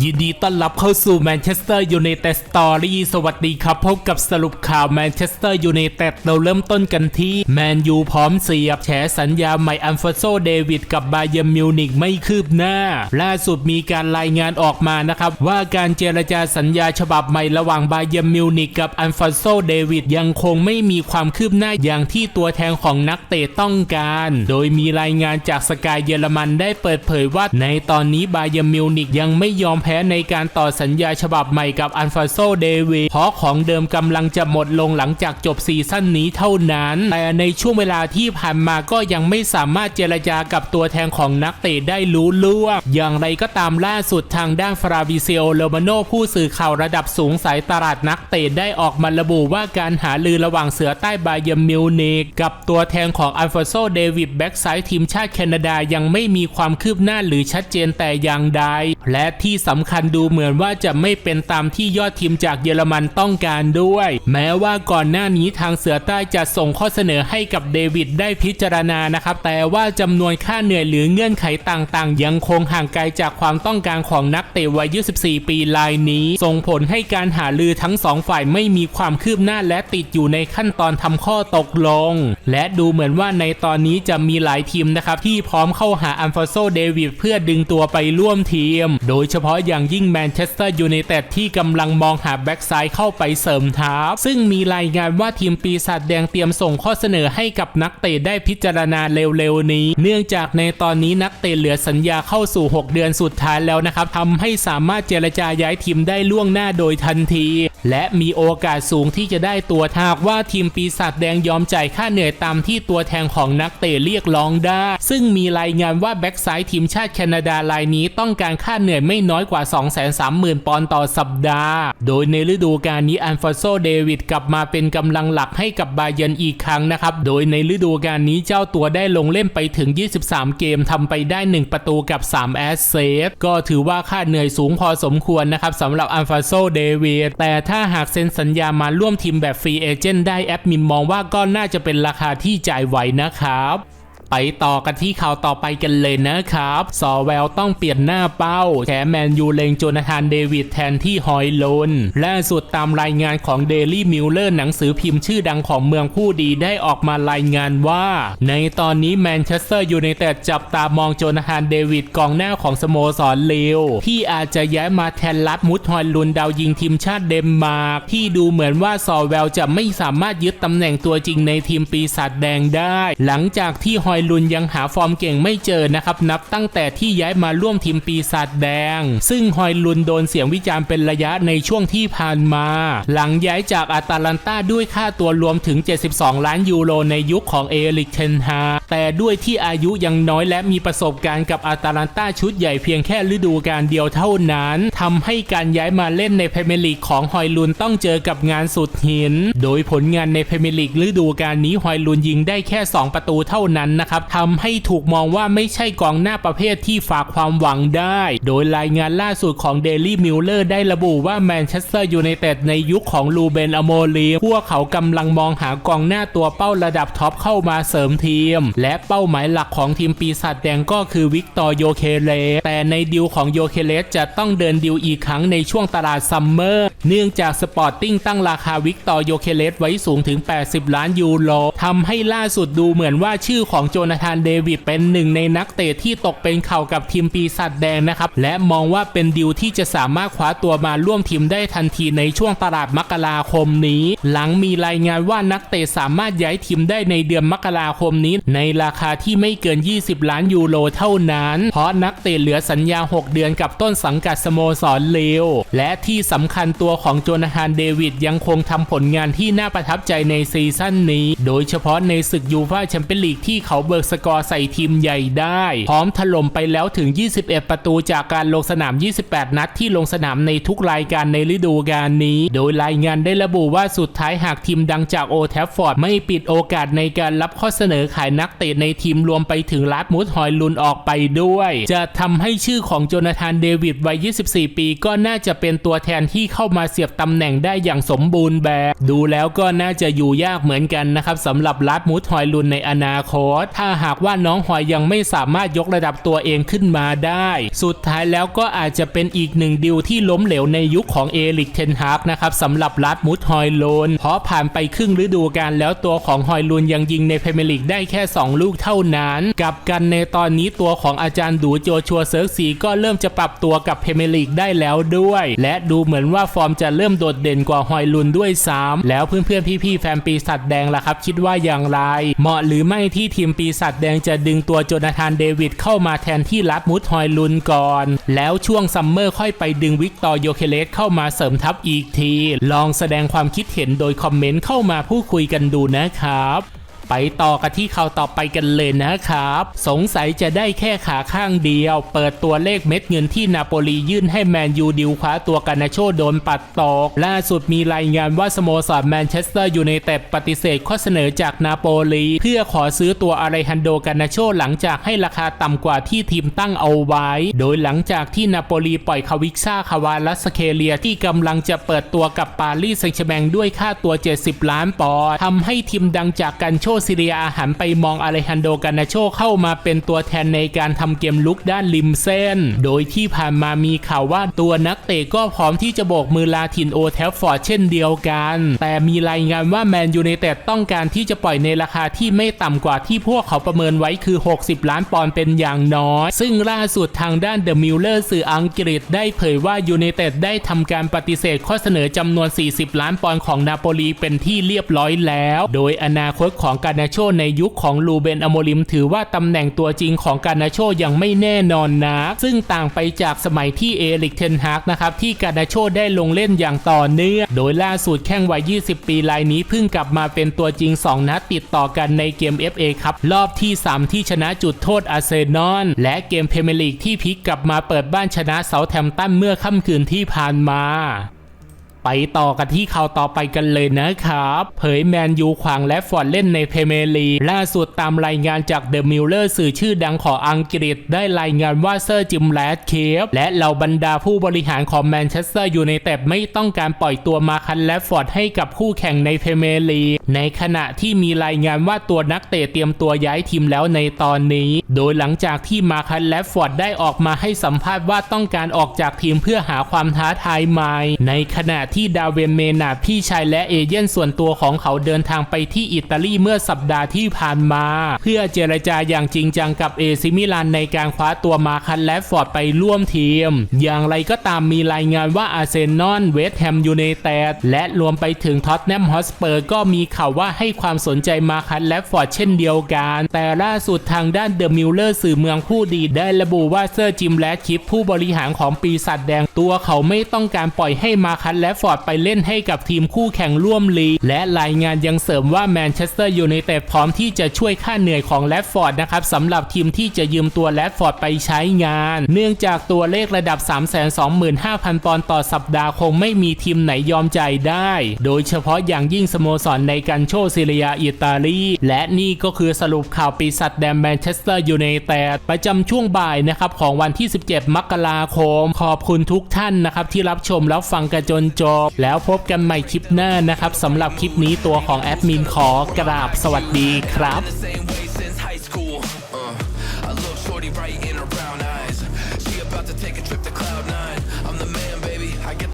ยินดีต้อนรับเข้าสู่แมนเชสเตอร์ยูไนเต็ดสตอรี่สวัสดีครับ พบกับสรุปข่าวแมนเชสเตอร์ยูไนเต็ดเราเริ่มต้นกันที่ แมนยูพร้อมเสียบแฉสัญญาใหม่อันฟาโซเดวิดกับบาเยร์มิวนิกไม่คืบหน้า ล่าสุดมีการรายงานออกมานะครับ ว่าการเจรจาสัญญาฉบับใหม่ระหว่างบาเยร์มิวนิกกับอันฟาโซเดวิดยังคงไม่มีความคืบหน้าอย่างที่ตัวแทนของนักเตะต้องการ โดยมีรายงานจากสกายเยอรมันได้เปิดเผยว่าในตอนนี้บาเยร์มิวนิกยังไม่ยอมแพ้ในการต่อสัญญาฉบับใหม่กับอันฟาโซเดวิดเพราะของเดิมกำลังจะหมดลงหลังจากจบซีซั่นนี้เท่านั้น แต่ในช่วงเวลาที่ผ่านมาก็ยังไม่สามารถเจรจากับตัวแทนของนักเตะได้รู้เรื่องอย่างไรก็ตามล่าสุดทางด้านฟราวิเซโอโลมาโนผู้สื่อข่าวระดับสูงสายตลาดนักเตะได้ออกมาระบุว่าการหาลือระหว่างเสือใต้บายมิวนิกกับตัวแทนของอันฟาโซเดวิดแบ็กไซด์ทีมชาติแคนาดายังไม่มีความคืบหน้าหรือชัดเจนแต่อย่างใด และที่สำคัญดูเหมือนว่าจะไม่เป็นตามที่ยอดทีมจากเยอรมันต้องการด้วย แม้ว่าก่อนหน้านี้ทางเสือใต้จะส่งข้อเสนอให้กับเดวิดได้พิจารณานะครับ แต่ว่าจำนวนค่าเหนื่อยหรือเงื่อนไขต่างๆ ยังคงห่างไกลจากความต้องการของนักเตะวัย 24 ปีรายนี้ ส่งผลให้การหาลือทั้งสองฝ่ายไม่มีความคืบหน้าและติดอยู่ในขั้นตอนทำข้อตกลง และดูเหมือนว่าในตอนนี้จะมีหลายทีมนะครับที่พร้อมเข้าหาอันฟาโซเดวิดเพื่อดึงตัวไปร่วมทีม โดยเฉพาะอย่างยิ่งแมนเชสเตอร์ยูไนเต็ดที่กำลังมองหาแบ็กซ้ายเข้าไปเสริมทัพซึ่งมีรายงานว่าทีมปีศาจแดงเตรียมส่งข้อเสนอให้กับนักเตะได้พิจารณาเร็วๆนี้ เนื่องจากในตอนนี้นักเตะเหลือสัญญาเข้าสู่ 6 เดือนสุดท้ายแล้วนะครับทำให้สามารถเจรจาย้ายทีมได้ล่วงหน้าโดยทันที และมีโอกาสสูงที่จะได้ตัวทากว่าทีมปีศาจแดงยอมจ่ายค่าเหนื่อยตามที่ตัวแทนของนักเตะเรียกร้องได้ ซึ่งมีรายงานว่าแบ็กซ้ายทีมชาติแคนาดารายนี้ต้องการค่าเหนื่อยไม่น้อยกว่า 230,000 ปอนด์ต่อสัปดาห์ โดยในฤดูกาลนี้อันฟาโซเดวิดกลับมาเป็นกำลังหลักให้กับบาเยนอีกครั้งนะครับ โดยในฤดูกาลนี้เจ้าตัวได้ลงเล่นไปถึง 23 เกมทำไปได้ 1 ประตูกับ 3 แอสเซสก็ถือว่าค่าเหนื่อยสูงพอสมควรนะครับสำหรับอันฟาโซเดวิดแต่ถ้า้าหากเซ็นสัญญามาร่วมทีมแบบฟรีเอเจนต์ได้แอดมินมองว่าก็น่าจะเป็นราคาที่จ่ายไหวนะครับ ไปต่อกันที่ข่าวต่อไปกันเลยนะครับซอแวลต้องเปลี่ยนหน้าเป้าแฉแมนยูเลงโจนาธานเดวิดแทนที่ฮอยลนล่าสุดตามรายงานของเดลี่มิลเลอร์หนังสือพิมพ์ชื่อดังของเมืองผู้ดีได้ออกมารายงานว่า ในตอนนี้แมนเชสเตอร์ยูไนเต็ดจับตามองโจนาธานเดวิดกองหน้าของสโมสรเลวที่อาจจะย้ายมาแทนลัดมุดฮอยลุนดาวยิงทีมชาติเดนมาร์กที่ดูเหมือนว่าซอแวลจะไม่สามารถยึดตำแหน่งตัวจริงในทีมปีศาจแดงได้ หลังจากที่ฮอยลุนยังหาฟอร์มเก่งไม่เจอนะครับนับตั้งแต่ที่ย้ายมาร่วมทีมปีศาจแดง ซึ่งฮอยลุนโดนเสียงวิจารณ์เป็นระยะในช่วงที่ผ่านมา หลังย้ายจากอาตาลันตาด้วยค่าตัวรวมถึง 72 ล้านยูโรในยุคของเอริกเทนฮาแต่ด้วยที่อายุยังน้อยและมีประสบการณ์กับอาตาลันตาชุดใหญ่เพียงแค่ฤดูกาลเดียวเท่านั้นทำให้การย้ายมาเล่นในพรีเมียร์ลีกของฮอยลุนต้องเจอกับงานสุดหิน โดยผลงานในพรีเมียร์ลีกฤดูกาลนี้ฮอยลุนยิงได้แค่ 2 ประตูเท่านั้นนะครับทำให้ถูกมองว่าไม่ใช่กองหน้าประเภทที่ฝากความหวังได้ โดยรายงานล่าสุดของเดลี่มิลเลอร์ได้ระบุว่าแมนเชสเตอร์ยูไนเต็ดในยุคของลูเบนอโมลีพวกเขากำลังมองหากองหน้าตัวเป้าระดับท็อปเข้ามาเสริมทีม และเป้าหมายหลักของทีมปีศาจแดงก็คือวิกตอร์โยเคเลสแต่ในดิวของโยเคเลสจะต้องเดินดิวอีกครั้งในช่วงตลาดซัมเมอร์ เนื่องจากสปอร์ติ้งตั้งราคาวิกตอร์โยเคเลสไว้สูงถึง 80 ล้านยูโรทำให้ล่าสุดดูเหมือนว่าชื่อของโจนาธานเดวิดเป็นหนึ่งในนักเตะที่ตกเป็นข่าวกับทีมปีศาจแดงนะครับ และมองว่าเป็นดิวที่จะสามารถคว้าตัวมาร่วมทีมได้ทันทีในช่วงตลาดมกราคมนี้ หลังมีรายงานว่านักเตะสามารถย้ายทีมได้ในเดือนมกราคมนี้ ในราคาที่ไม่เกิน 20 ล้านยูโรเท่านั้น เพราะนักเตะเหลือสัญญา 6 เดือนกับต้นสังกัดสโมสรเลวและที่สำคัญตัวตัวของโจนาธานเดวิดยังคงทำผลงานที่น่าประทับใจในซีซั่นนี้ โดยเฉพาะในศึกยูฟ่าแชมเปี้ยนลีกที่เขาเบิกสกอร์ใส่ทีมใหญ่ได้ พร้อมถล่มไปแล้วถึง 21 ประตูจากการลงสนาม 28 นัดที่ลงสนามในทุกรายการในฤดูกาลนี้ โดยรายงานได้ระบุว่าสุดท้ายหากทีมดังจากโอแทฟฟอร์ดไม่ปิดโอกาสในการรับข้อเสนอขายนักเตะในทีมรวมไปถึงลาดมุดฮอยลุนออกไปด้วย จะทำให้ชื่อของโจนาธานเดวิดวัย 24 ปีก็น่าจะเป็นตัวแทนที่เข้ามาเสียบตำแหน่งได้อย่างสมบูรณ์แบบ ดูแล้วก็น่าจะอยู่ยากเหมือนกันนะครับสำหรับลาดมุดฮอยลุนในอนาคต ถ้าหากว่าน้องหอยยังไม่สามารถยกระดับตัวเองขึ้นมาได้ สุดท้ายแล้วก็อาจจะเป็นอีกหนึ่งดิวที่ล้มเหลวในยุคของเอลิกเทนฮากนะครับสำหรับลัดมุดฮอยโลนเพราะผ่านไปครึ่งฤดูกาลแล้วตัวของฮอยลูนยังยิงในพรีเมียร์ลีกได้แค่ 2 ลูกเท่านั้น กับกันในตอนนี้ตัวของอาจารย์ดูโจชัวเซิร์กสีก็เริ่มจะปรับตัวกับพรีเมียร์ลีกได้แล้วด้วย และดูเหมือนว่าฟอร์มจะเริ่มโดดเด่นกว่าฮอยลุนด้วยซ้ำแล้วเพื่อนๆพี่ๆแฟนปีศาจแดงล่ะครับ คิดว่าอย่างไร เหมาะหรือไม่ที่ทีมปีศาจแดงจะดึงตัวโจนาธานเดวิดเข้ามาแทนที่รัดมุดฮอยลุนก่อน แล้วช่วงซัมเมอร์ค่อยไปดึงวิกตอร์โยเคเลสเข้ามาเสริมทัพอีกที ลองแสดงความคิดเห็นโดยคอมเมนต์เข้ามาพูดคุยกันดูนะครับ ไปต่อกันที่ข่าวต่อไปกันเลยนะครับ สงสัยจะได้แค่ขาข้างเดียว เปิดตัวเลขเม็ดเงินที่นาโปลียื่นให้แมนยูดิวคว้าตัวกานาโชโดนปัดตก ล่าสุดมีรายงานว่าสโมสรแมนเชสเตอร์ยูไนเต็ดปฏิเสธข้อเสนอจากนาโปลี เพื่อขอซื้อตัวอะไรฮันโดกานาโชหลังจากให้ราคาต่ำกว่าที่ทีมตั้งเอาไว้ โดยหลังจากที่นาโปลีปล่อยคาวิกซ่าคาวาลัสเคเลียที่กำลังจะเปิดตัวกับปารีสแซงต์แชร์แมงด้วยค่าตัว 70 ล้านปอนด์ทำให้ทีมดังจากกันโชซิเรียหันไปมองอาเลฮันโดกานาโชเข้ามาเป็นตัวแทนในการทำเกมลุกด้านริมเส้น โดยที่ผ่านมามีข่าวว่าตัวนักเตะก็พร้อมที่จะโบกมือลาทินโอแทฟฟอร์ดเช่นเดียวกัน แต่มีรายงานว่าแมนยูไนเต็ดต้องการที่จะปล่อยในราคาที่ไม่ต่ำกว่าที่พวกเขาประเมินไว้คือ 60 ล้านปอนด์เป็นอย่างน้อย ซึ่งล่าสุดทางด้านเดอะมิลเลอร์สื่ออังกฤษได้เผยว่ายูไนเต็ดได้ทำการปฏิเสธข้อเสนอจำนวน 40 ล้านปอนด์ของนาโปลีเป็นที่เรียบร้อยแล้ว โดยอนาคตของกานาโชในยุคของลูเบนอโมลิม ถือว่าตำแหน่งตัวจริงของกานาโชยังไม่แน่นอนนะซึ่งต่างไปจากสมัยที่เอลิกเทนฮากนะครับที่กานาโชได้ลงเล่นอย่างต่อเนื่องโดยล่าสุดแข้งวัย 20 ปีรายนี้เพิ่งกลับมาเป็นตัวจริง 2 นัดติดต่อกันในเกม FA ครับรอบที่ 3 ที่ชนะจุดโทษอาร์เซนอลและเกมเพเมลีกที่พลิกกลับมาเปิดบ้านชนะเซาแธมป์ตันเมื่อค่ำคืนที่ผ่านมา ไปต่อกันที่ข่าวต่อไปกันเลยนะครับ เผยแมนยูขวางและฟอร์ดเล่นในเพเมลีล่าสุดตามรายงานจากเดอะมิลเลอร์สื่อชื่อดังของอังกฤษ ได้รายงานว่าเซอร์จิมแรดเคฟและเหล่าบรรดาผู้บริหารของแมนเชสเตอร์ยูไนเต็ดไม่ต้องการปล่อยตัวมาคันและฟอร์ดให้กับคู่แข่งในเพเมลี ในขณะที่มีรายงานว่าตัวนักเตะเตรียมตัวย้ายทีมแล้วในตอนนี้ โดยหลังจากที่มาคันและฟอร์ดได้ออกมาให้สัมภาษณ์ว่าต้องการออกจากทีมเพื่อหาความท้าทายใหม่ ในขณะที่ดาเวนเมนาพี่ชายและเอเย่นส่วนตัวของเขาเดินทางไปที่อิตาลีเมื่อสัปดาห์ที่ผ่านมา เพื่อเจรจาอย่างจริงจังกับเอซิมิลานในการคว้าตัวมาคันและฟอร์ดไปร่วมทีม อย่างไรก็ตามมีรายงานว่าอาร์เซนอลเวสต์แฮมยูไนเต็ดและรวมไปถึงท็อตแนมฮอสเปอร์ก็มีข่าวว่าให้ความสนใจมาคันและฟอร์ดเช่นเดียวกัน แต่ล่าสุดทางด้านเดอะมิลเลอร์สื่อเมืองผู้ดีได้ระบุว่าเซอร์จิมแลดคิปผู้บริหารของปีศาจแดงตัวเขาไม่ต้องการปล่อยให้มาคันและฟอร์ดไปเล่นให้กับทีมคู่แข่งร่วมลีกและรายงานยังเสริมว่าแมนเชสเตอร์ยูไนเต็ดพร้อมที่จะช่วยค่าเหนื่อยของแรดฟอร์ดนะครับสำหรับทีมที่จะยืมตัวแรดฟอร์ดไปใช้งาน เนื่องจากตัวเลขระดับ 325,000 ปอนด์ต่อสัปดาห์คงไม่มีทีมไหนยอมใจได้ โดยเฉพาะอย่างยิ่งสโมสรในกันโชซิเลียอิตาลี และนี่ก็คือสรุปข่าวปีศาจแดงแมนเชสเตอร์ยูไนเต็ดประจำช่วงบ่ายนะครับของวันที่ 17 มกราคม ขอบคุณทุกท่านนะครับที่รับชมแล้วฟังกันจนจบ แล้วพบกันใหม่คลิปหน้านะครับสำหรับคลิปนี้ตัวของแอดมินขอกราบสวัสดีครับ